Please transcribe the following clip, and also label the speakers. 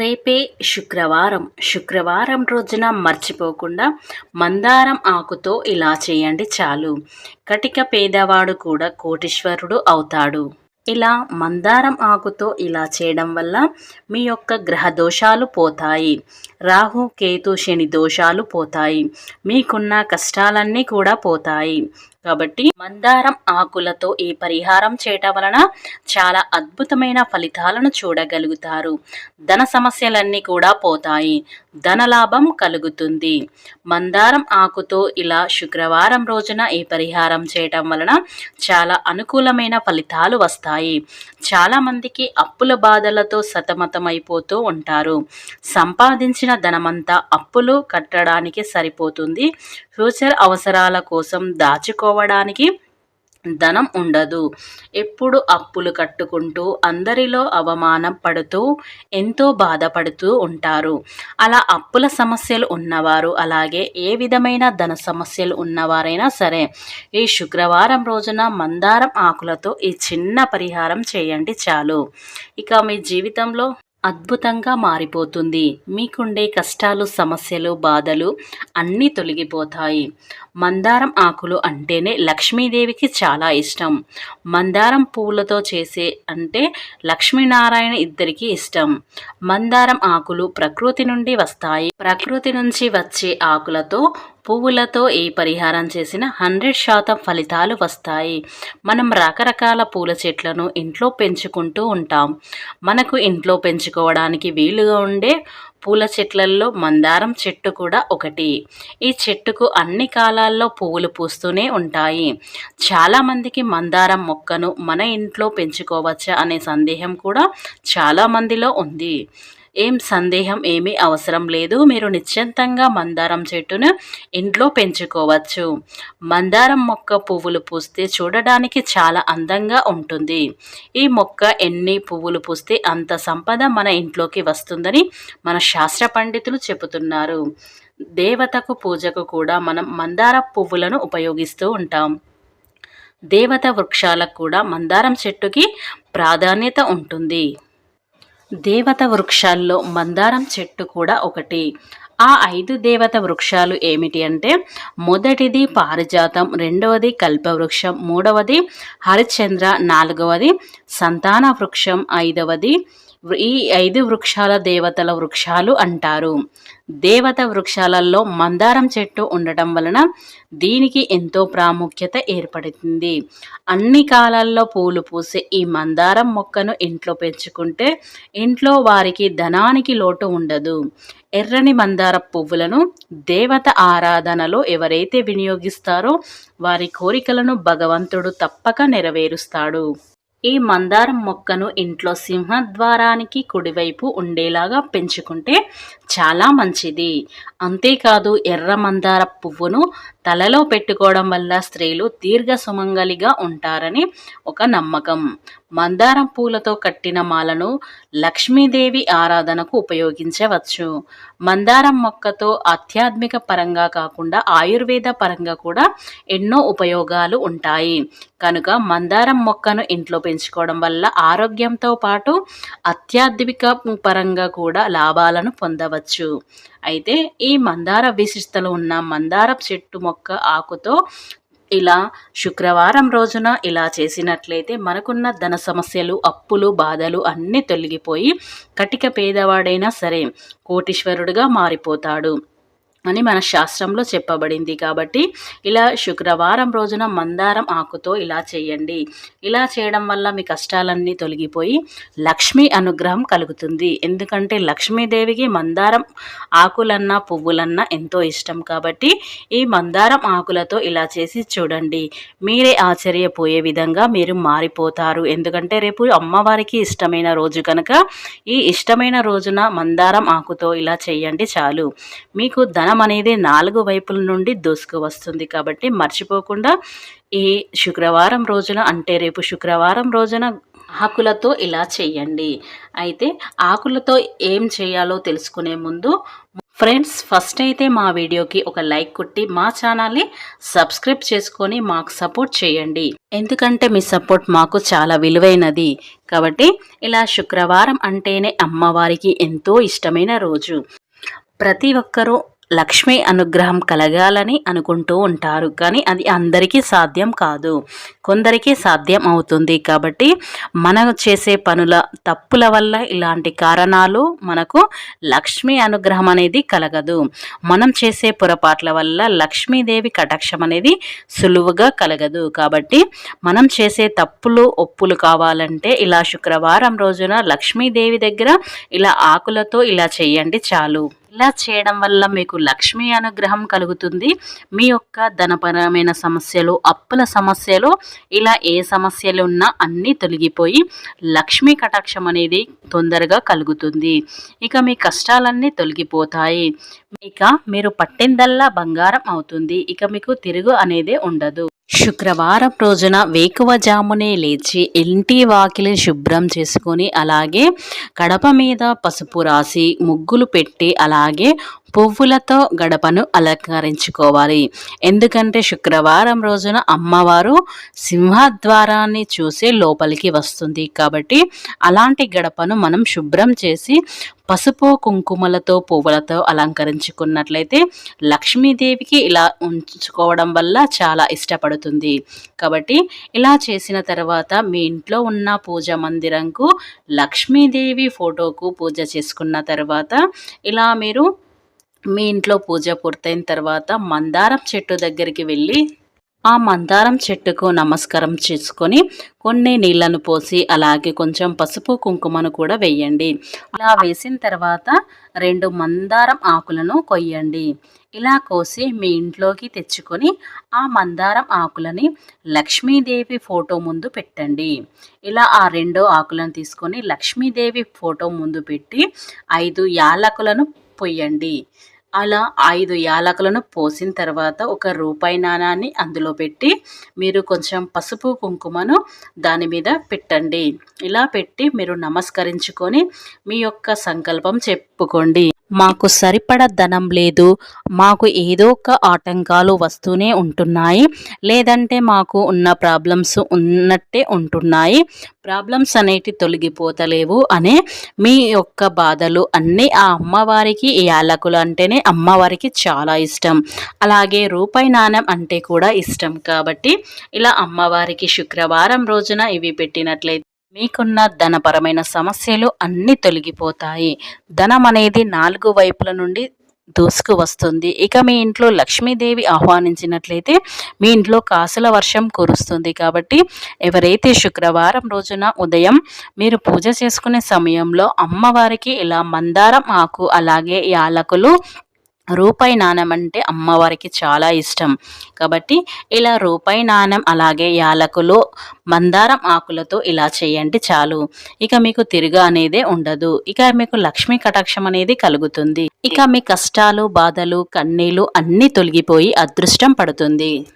Speaker 1: రేపే శుక్రవారం. శుక్రవారం రోజున మర్చిపోకుండా మందారం ఆకుతో ఇలా చేయండి చాలు. కటిక పేదవాడు కూడా కోటీశ్వరుడు అవుతాడు. ఇలా మందారం ఆకుతో ఇలా చేయడం వల్ల మీ యొక్క గ్రహ దోషాలు పోతాయి. రాహు కేతు శని దోషాలు పోతాయి. మీకున్న కష్టాలన్నీ కూడా పోతాయి. కాబట్టి మందారం ఆకులతో ఈ పరిహారం చేయటం వలన చాలా అద్భుతమైన ఫలితాలను చూడగలుగుతారు. ధన సమస్యలన్నీ కూడా పోతాయి. ధనలాభం కలుగుతుంది. మందారం ఆకుతో ఇలా శుక్రవారం రోజున ఈ పరిహారం చేయటం వలన చాలా అనుకూలమైన ఫలితాలు వస్తాయి. చాలామందికి అప్పుల బాధలతో సతమతమైపోతూ ఉంటారు. సంపాదించిన ధనమంతా అప్పులు కట్టడానికి సరిపోతుంది. ఫ్యూచర్ అవసరాల కోసం దాచుకో దాచుకోవడానికి ధనం ఉండదు. ఎప్పుడు అప్పులు కట్టుకుంటూ అందరిలో అవమానం పడుతూ ఎంతో బాధపడుతూ ఉంటారు. అలా అప్పుల సమస్యలు ఉన్నవారు అలాగే ఏ విధమైన ధన సమస్యలు ఉన్నవారైనా సరే ఈ శుక్రవారం రోజున మందారం ఆకులతో ఈ చిన్న పరిహారం చేయండి చాలు. ఇక మీ జీవితంలో అద్భుతంగా మారిపోతుంది. మీకుండే కష్టాలు సమస్యలు బాధలు అన్నీ తొలగిపోతాయి. మందారం ఆకులు అంటేనే లక్ష్మీదేవికి చాలా ఇష్టం. మందారం పువ్వులతో చేసే అంటే లక్ష్మీనారాయణ ఇద్దరికి ఇష్టం. మందారం ఆకులు ప్రకృతి నుండి వస్తాయి. ప్రకృతి నుంచి వచ్చే ఆకులతో పువ్వులతో ఏ పరిహారం చేసినా హండ్రెడ్ శాతం ఫలితాలు వస్తాయి. మనం రకరకాల పూల చెట్లను ఇంట్లో పెంచుకుంటూ ఉంటాం. మనకు ఇంట్లో పెంచుకోవడానికి వీలుగా ఉండే పూల చెట్లల్లో మందారం చెట్టు కూడా ఒకటి. ఈ చెట్టుకు అన్ని కాలాల్లో పువ్వులు పూస్తూనే ఉంటాయి. చాలామందికి మందారం మొక్కను మన ఇంట్లో పెంచుకోవచ్చా అనే సందేహం కూడా చాలామందిలో ఉంది. ఏం సందేహం ఏమీ అవసరం లేదు. మీరు నిశ్చింతంగా మందారం చెట్టును ఇంట్లో పెంచుకోవచ్చు. మందారం మొక్క పువ్వులు పూస్తే చూడడానికి చాలా అందంగా ఉంటుంది. ఈ మొక్క ఎన్ని పువ్వులు పూస్తే అంత సంపద మన ఇంట్లోకి వస్తుందని మన శాస్త్ర పండితులు చెబుతున్నారు. దేవతకు పూజకు కూడా మనం మందార పువ్వులను ఉపయోగిస్తూ ఉంటాం. దేవత వృక్షాలకు కూడా మందారం చెట్టుకి ప్రాధాన్యత ఉంటుంది. దేవత వృక్షాల్లో మందారం చెట్టు కూడా ఒకటి. ఆ ఐదు దేవత వృక్షాలు ఏమిటి అంటే మొదటిది పారిజాతం రెండవది కల్పవృక్షం మూడవది హరిచంద్ర నాలుగవది సంతాన వృక్షం ఐదవది ఈ ఐదు వృక్షాల దేవతల వృక్షాలు అంటారు. దేవత వృక్షాలలో మందారం చెట్టు ఉండటం వలన దీనికి ఎంతో ప్రాముఖ్యత ఏర్పడుతుంది. అన్ని కాలాల్లో పూలు పూసే ఈ మందారం మొక్కను ఇంట్లో పెంచుకుంటే ఇంట్లో వారికి ధనానికి లోటు ఉండదు. ఎర్రని మందార పువ్వులను దేవత ఆరాధనలో ఎవరైతే వినియోగిస్తారో వారి కోరికలను భగవంతుడు తప్పక నెరవేరుస్తాడు. ఈ మందారం మొక్కను ఇంట్లో సింహద్వారానికి కుడివైపు ఉండేలాగా పెంచుకుంటే చాలా మంచిది. అంతేకాదు ఎర్ర మందార పువ్వును తలలో పెట్టుకోవడం వల్ల స్త్రీలు దీర్ఘ సుమంగలిగా ఉంటారని ఒక నమ్మకం. మందారం పూలతో కట్టిన మాలను లక్ష్మీదేవి ఆరాధనకు ఉపయోగించవచ్చు. మందారం మొక్కతో ఆధ్యాత్మిక పరంగా కాకుండా ఆయుర్వేద పరంగా కూడా ఎన్నో ఉపయోగాలు ఉంటాయి. కనుక మందారం మొక్కను ఇంట్లో పెంచుకోవడం వల్ల ఆరోగ్యంతో పాటు ఆధ్యాత్మిక పరంగా కూడా లాభాలను పొందవచ్చు. అయితే ఈ మందార విశిష్టలు ఉన్న మందార చెట్టు మొక్క ఆకుతో ఇలా శుక్రవారం రోజున ఇలా చేసినట్లయితే మనకున్న ధన సమస్యలు అప్పులు బాధలు అన్నీ తొలగిపోయి కటిక పేదవాడైనా సరే కోటీశ్వరుడుగా మారిపోతాడు. అని మన శాస్త్రంలో చెప్పబడింది. కాబట్టి ఇలా శుక్రవారం రోజున మందారం ఆకుతో ఇలా చేయండి. ఇలా చేయడం వల్ల మీ కష్టాలన్నీ తొలగిపోయి లక్ష్మీ అనుగ్రహం కలుగుతుంది. ఎందుకంటే లక్ష్మీదేవికి మందారం ఆకులన్నా పువ్వులన్నా ఎంతో ఇష్టం. కాబట్టి ఈ మందారం ఆకులతో ఇలా చేసి చూడండి. మీరే ఆశ్చర్యపోయే విధంగా మీరు మారిపోతారు. ఎందుకంటే రేపు అమ్మవారికి ఇష్టమైన రోజు కనుక ఈ ఇష్టమైన రోజున మందారం ఆకుతో ఇలా చేయండి చాలు. మీకు ధన ధనం అనేది నాలుగు వైపుల నుండి దూసుకు వస్తుంది కాబట్టి మర్చిపోకుండా ఈ శుక్రవారం రోజున అంటే రేపు శుక్రవారం రోజున ఆకులతో ఇలా చేయండి. అయితే ఆకులతో ఏం చేయాలో తెలుసుకునే ముందు ఫ్రెండ్స్ ఫస్ట్ అయితే మా వీడియోకి ఒక లైక్ కొట్టి మా ఛానల్ని సబ్స్క్రైబ్ చేసుకొని మాకు సపోర్ట్ చేయండి. ఎందుకంటే మీ సపోర్ట్ మాకు చాలా విలువైనది. కాబట్టి ఇలా శుక్రవారం అంటేనే అమ్మవారికి ఎంతో ఇష్టమైన రోజు. ప్రతి ఒక్కరూ లక్ష్మీ అనుగ్రహం కలగాలని అనుకుంటూ ఉంటారు. కానీ అది అందరికీ సాధ్యం కాదు. కొందరికి సాధ్యం అవుతుంది. కాబట్టి మనం చేసే పనుల తప్పుల వల్ల ఇలాంటి కారణాలు మనకు లక్ష్మీ అనుగ్రహం అనేది కలగదు. మనం చేసే పొరపాట్ల వల్ల లక్ష్మీదేవి కటాక్షం అనేది సులువుగా కలగదు. కాబట్టి మనం చేసే తప్పులు ఒప్పులు కావాలంటే ఇలా శుక్రవారం రోజున లక్ష్మీదేవి దగ్గర ఇలా ఆకులతో ఇలా చేయండి చాలు. ఇలా చేయడం వల్ల మీకు లక్ష్మీ అనుగ్రహం కలుగుతుంది. మీ యొక్క ధనపరమైన సమస్యలు అప్పుల సమస్యలు ఇలా ఏ సమస్యలు ఉన్నా అన్నీ తొలగిపోయి లక్ష్మీ కటాక్షం అనేది తొందరగా కలుగుతుంది. ఇక మీ కష్టాలన్నీ తొలగిపోతాయి. ఇక మీరు పట్టిందల్లా బంగారం అవుతుంది. ఇక మీకు తిరుగు అనేది ఉండదు. శుక్రవారం రోజున వేకువజామునే లేచి ఇంటి వాకిలి శుభ్రం చేసుకొని అలాగే కడప మీద పసుపు రాసి ముగ్గులు పెట్టి అలాగే పువ్వులతో గడపను అలంకరించుకోవాలి. ఎందుకంటే శుక్రవారం రోజున అమ్మవారు సింహద్వారాన్ని చూసి లోపలికి వస్తుంది. కాబట్టి అలాంటి గడపను మనం శుభ్రం చేసి పసుపు కుంకుమలతో పువ్వులతో అలంకరించుకున్నట్లయితే లక్ష్మీదేవికి ఇలా ఉంచుకోవడం వల్ల చాలా ఇష్టపడుతుంది. కాబట్టి ఇలా చేసిన తర్వాత మీ ఇంట్లో ఉన్న పూజ మందిరంకు లక్ష్మీదేవి ఫోటోకు పూజ చేసుకున్న తర్వాత ఇలా మీరు మీ ఇంట్లో పూజ పూర్తయిన తర్వాత మందారం చెట్టు దగ్గరికి వెళ్ళి ఆ మందారం చెట్టుకు నమస్కారం చేసుకొని కొన్ని నీళ్ళను పోసి అలాగే కొంచెం పసుపు కుంకుమను కూడా వేయండి. ఇలా వేసిన తర్వాత రెండు మందారం ఆకులను కొయ్యండి. ఇలా కోసి మీ ఇంట్లోకి తెచ్చుకొని ఆ మందారం ఆకులని లక్ష్మీదేవి ఫోటో ముందు పెట్టండి. ఇలా ఆ రెండో ఆకులను తీసుకొని లక్ష్మీదేవి ఫోటో ముందు పెట్టి ఐదు యాలకులను పొయ్యండి. అలా ఐదు యాలకులను పోసిన తర్వాత ఒక రూపాయి నాణాన్ని అందులో పెట్టి మీరు కొంచెం పసుపు కుంకుమను దాని మీద పెట్టండి. ఇలా పెట్టి మీరు నమస్కరించుకొని మీ యొక్క సంకల్పం చెప్పుకోండి. మాకు సరిపడ ధనం లేదు. మాకు ఏదో ఒక ఆటంకాలు వస్తూనే ఉంటున్నాయి. లేదంటే మాకు ఉన్న ప్రాబ్లమ్స్ ఉన్నట్టే ఉంటున్నాయి. ప్రాబ్లమ్స్ అనేటి తొలగిపోతలేవు అనే మీ యొక్క బాధలు అన్నీ ఆ అమ్మవారికి ఈ యాలకులు అంటేనే అమ్మవారికి చాలా ఇష్టం. అలాగే రూపాయి నాణం అంటే కూడా ఇష్టం కాబట్టి ఇలా అమ్మవారికి శుక్రవారం రోజున ఇవి పెట్టినట్లయితే మీకున్న ధనపరమైన సమస్యలు అన్నీ తొలగిపోతాయి. ధనం అనేది నాలుగు వైపుల నుండి దూసుకు వస్తుంది. ఇక మీ ఇంట్లో లక్ష్మీదేవి ఆహ్వానించినట్లయితే మీ ఇంట్లో కాసుల వర్షం కురుస్తుంది కాబట్టి ఎవరైతే శుక్రవారం రోజున ఉదయం మీరు పూజ చేసుకునే సమయంలో అమ్మవారికి ఇలా మందారం ఆకు అలాగే యాలకులు రూపాయి నాణం అంటే అమ్మవారికి చాలా ఇష్టం. కాబట్టి ఇలా రూపాయి నాణం అలాగే యాలకులు మందారం ఆకులతో ఇలా చేయండి చాలు. ఇక మీకు తిరుగు అనేదే ఉండదు. ఇక మీకు లక్ష్మీ కటాక్షం అనేది కలుగుతుంది. ఇక మీ కష్టాలు బాధలు కన్నీలు అన్నీ తొలగిపోయి అదృష్టం పడుతుంది.